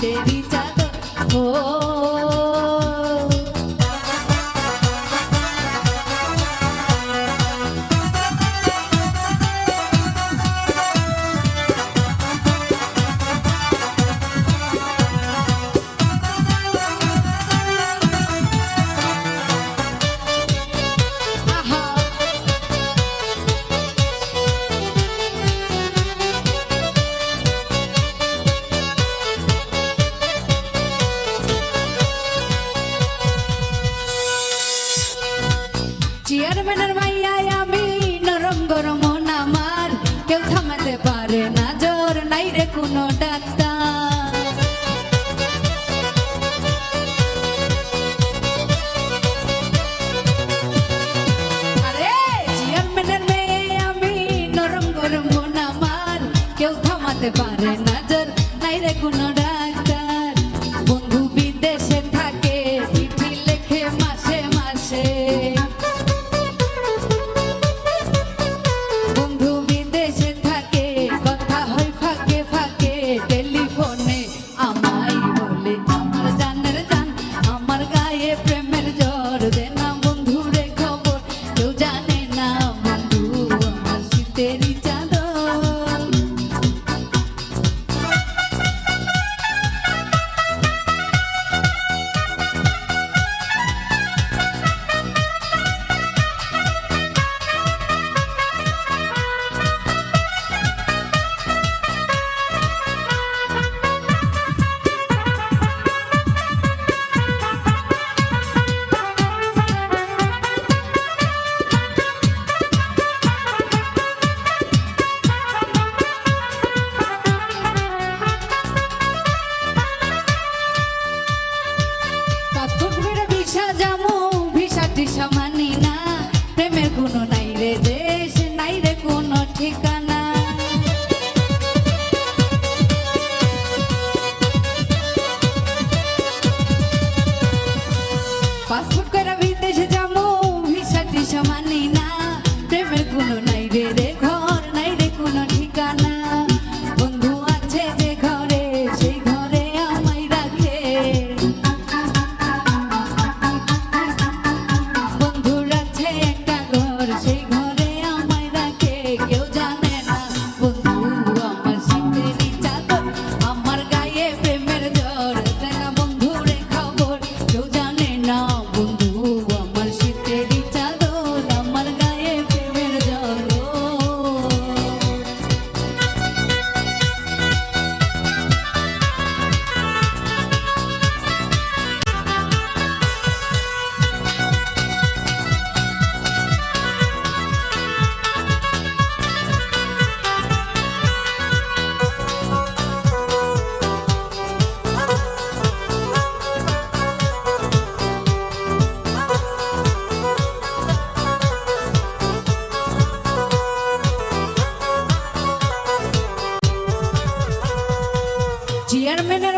দেবী চাদর ও চেয়ারম্যানের মাইয়ায় আমি নরম গরম আমার কেউ থামাতে পারে না জোর নাই রে কোনো ডাক্তার। কেউ থামাতে পারে না নাই রে কোনো mexicana. Chairman